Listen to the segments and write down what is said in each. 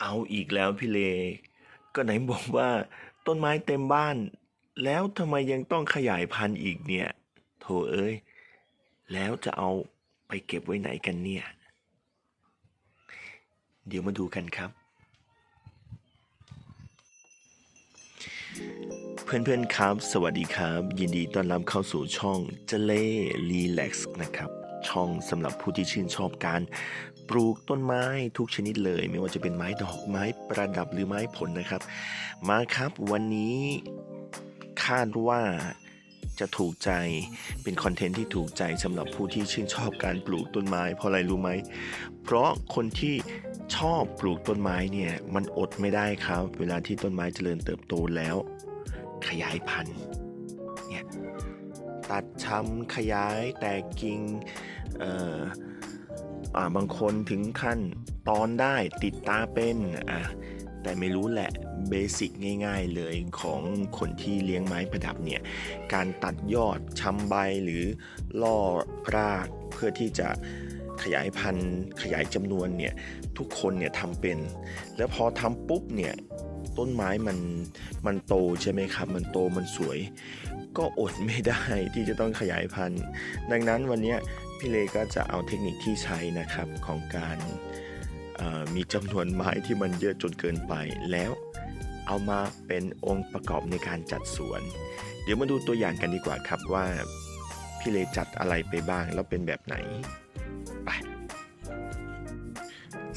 เอาอีกแล้วพี่เล ก็ไหนบอกว่าต้นไม้เต็มบ้าน แล้วทำไมยังต้องขยายพันธุ์อีกเนี่ยโถเอ้ย แล้วจะเอาไปเก็บไว้ไหนกันเนี่ย เดี๋ยวมาดูกันครับ เพื่อนๆครับ สวัสดีครับ ยินดีต้อนรับเข้าสู่ช่องเจเล่รีแล็กซ์นะครับ ช่องสำหรับผู้ที่ชื่นชอบการ ปลูกต้นไม้ทุกชนิดเลย ไม่ว่าจะเป็นไม้ดอกไม้ประดับหรือไม้ผลนะครับ มาครับวันนี้คาดว่าจะถูกใจเป็นคอนเทนต์ที่ถูกใจสำหรับผู้ที่ชื่นชอบการปลูกต้นไม้ เพราะอะไรรู้ไหม เพราะคนที่ชอบปลูกต้นไม้เนี่ยมันอดไม่ได้ครับ เวลาที่ต้นไม้เจริญเติบโตแล้ว ขยายพันธุ์เนี่ยตัดชำขยายแตกกิ่งเอ่อ บางคนถึงขั้นตอนได้ติดตาเป็นอะแต่ไม่รู้แหละเบสิกง่าย ๆ เลยของคนที่เลี้ยงไม้ประดับเนี่ย การตัดยอดชำใบหรือล่อรากเพื่อที่จะขยายพันธุ์ขยายจำนวนเนี่ย ทุกคนเนี่ยทำเป็น แล้วพอทำปุ๊บเนี่ย ต้นไม้มันมันโตใช่ไหมครับ มันโตมันสวย ก็อดไม่ได้ที่จะต้องขยายพันธุ์ ดังนั้นวันนี้พี่เลก็จะเอาเทคนิคที่ใช้นะครับของการมีจำนวนไม้ที่มันเยอะจนเกินไปแล้วเอามาเป็นองค์ประกอบในการจัดสวน เดี๋ยวมาดูตัวอย่างกันดีกว่าครับว่า พี่เลจัดอะไรไปบ้างแล้วเป็นแบบไหนไป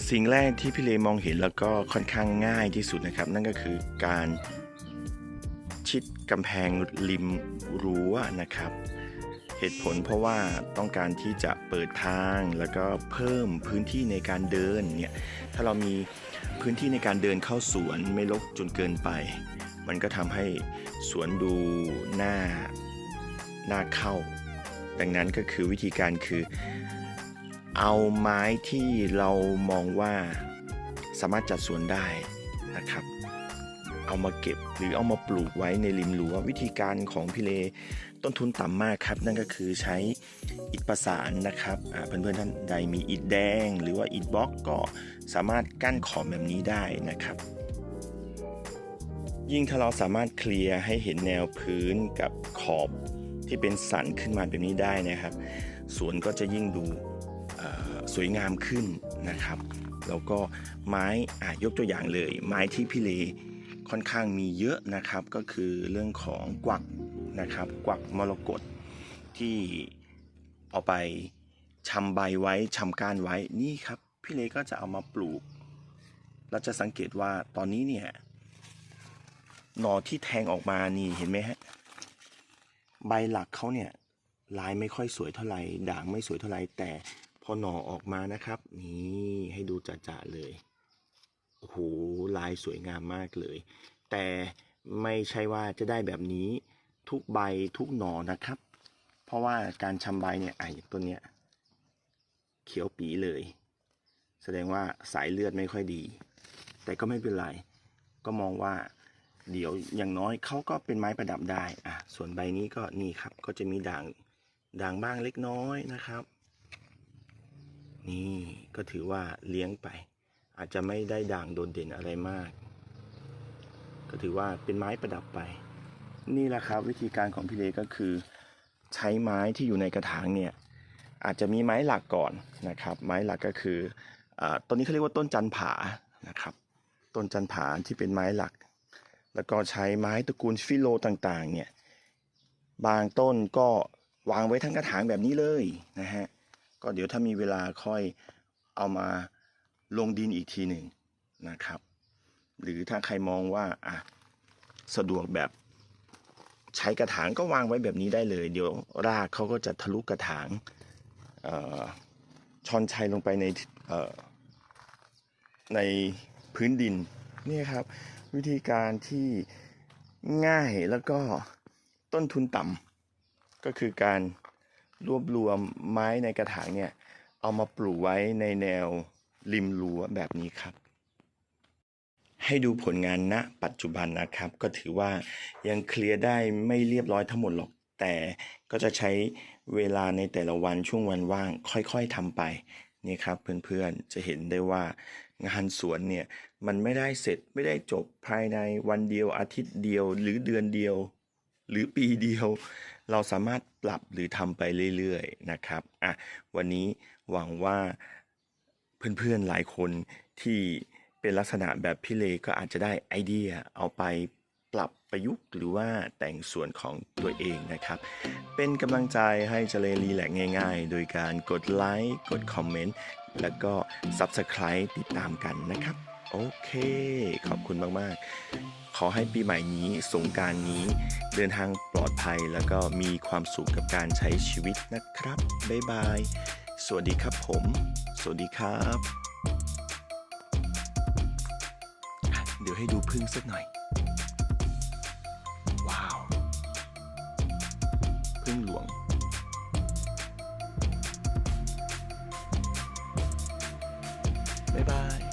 สิ่งแรกที่พี่เลมองเห็นแล้วก็ค่อนข้างง่ายที่สุดนะครับ นั่นก็คือการ ชิดกำแพงริมรั้วนะครับ เหตุผลเพราะว่าต้องการที่จะเปิดทางแล้วก็เพิ่มพื้นที่ในการเดินเนี่ยถ้าเรามีพื้นที่ในการเดินเข้าสวนไม่รกจนเกินไป มันก็ทำให้สวนดูหน่าหน่าเข้า ดังนั้นก็คือวิธีการคือเอาไม้ที่เรามองว่าสามารถจัดสวนได้นะครับ เอามาเก็บ หรือเอามาปลูกไว้ในริมรั้ววิธีการของพี่เลต้นทุนต่ำมากครับ นั่นก็คือใช้อิฐประสานนะครับอ่าเพื่อนๆท่านใดมีอิฐแดง หรือว่าอิฐบล็อกก็สามารถกั้นขอบแบบนี้ได้นะครับ ยิ่งถ้าเราสามารถเคลียร์ให้เห็นแนวพื้นกับขอบที่เป็นสันขึ้นมาแบบนี้ได้นะครับสวนก็จะยิ่งดูสวยงามขึ้นนะครับ แล้วก็ไม้อะยกตัวอย่างเลย ไม้ที่พี่เล ค่อนข้างมีเยอะนะครับ ก็คือเรื่องของกวักนะครับ กวักมรกตที่เอาไปชำใบไว้ชำก้านไว้นี่ครับ พี่เลก็จะเอามาปลูก เราจะสังเกตว่าตอนนี้เนี่ยหน่อที่แทงออกมานี่เห็นไหมฮะใบหลักเขาเนี่ยลายไม่ค่อยสวยเท่าไหร่ด่างไม่สวยเท่าไหร่แต่พอหน่อออกมานะครับ นี่ให้ดูจ่าๆเลย โอ้โหลายสวยงามมากเลย แต่ไม่ใช่ว่าจะได้แบบนี้ทุกใบทุกหน่อนะครับ เพราะว่าการชำใบเนี่ยอะอย่างต้นเนี้ยเขียวปีเลย แสดงว่าสายเลือดไม่ค่อยดี แต่ก็ไม่เป็นไร ก็มองว่าเดี๋ยวอย่างน้อยเขาก็เป็นไม้ประดับได้อะส่วนใบนี้ก็นี่ครับ ก็จะมีด่างด่างบ้างเล็กน้อยนะครับ นี่ก็ถือว่าเลี้ยงไป อาจจะไม่ได้ด่างโดดเด่นอะไรมาก ก็ถือว่าเป็นไม้ประดับไป นี่แหละครับวิธีการของพี่เลก็คือ ใช้ไม้ที่อยู่ในกระถางเนี่ยอาจจะมีไม้หลักก่อนนะครับ ไม้หลักก็คืออต้นนี้เขาเรียกว่าต้นจันผานะครับ ต้นจันผาที่เป็นไม้หลัก แล้วก็ใช้ไม้ตระกูลฟิโลต่างๆเนี่ยบางต้นก็วางไว้ทั้งกระถางแบบนี้เลยนะฮะก็เดี๋ยวถ้ามีเวลาค่อยเอามา ลงดินอีกทีหนึ่งนะครับ หรือถ้าใครมองว่าอะสะดวกแบบใช้กระถางก็วางไว้แบบนี้ได้เลย เดี๋ยวรากเขาก็จะทะลุกระถางเอ่อชอนชัยลงไปในในพื้นดินนี่ครับ วิธีการที่ง่ายแล้วก็ต้นทุนต่ำก็คือการรวบรวมไม้ในกระถางเนี่ย เอามาปลูกไว้ในแนว ริมรั้วแบบนี้ครับ ให้ดูผลงานณปัจจุบันนะครับ ก็ถือว่ายังเคลียร์ได้ไม่เรียบร้อยทั้งหมดหรอก แต่ก็จะใช้เวลาในแต่ละวันช่วงวันว่าง ค่อยๆทำไปนี่ครับเพื่อนๆจะเห็นได้ว่างานสวนเนี่ยมันไม่ได้เสร็จไม่ได้จบภายในวันเดียวอาทิตย์เดียว หรือเดือนเดียว หรือปีเดียว เราสามารถปรับหรือทำไปเรื่อยๆนะครับอะวันนี้หวังว่า เพื่อนๆหลายคนที่เป็นลักษณะแบบพี่เลก็อาจจะได้ไอเดียเอาไปปรับประยุกต์หรือว่าแต่งส่วนของตัวเองนะครับ เป็นกำลังใจให้เจเลรีแลกง่ายๆ โดยการกดไลค์กดคอมเมนต์แล้วก็ Subscribe ติดตามกันนะครับ โอเค ขอบคุณมากๆ ขอให้ปีใหม่นี้สงการนี้ เดินทางปลอดภัยแล้วก็มีความสุขกับการใช้ชีวิตนะครับ บ๊ายบาย สวัสดีครับผม สวัสดีครับ เดี๋ยวให้ดูพึ่งสักหน่อย ว้าว พึ่งหลวง บ๊ายบาย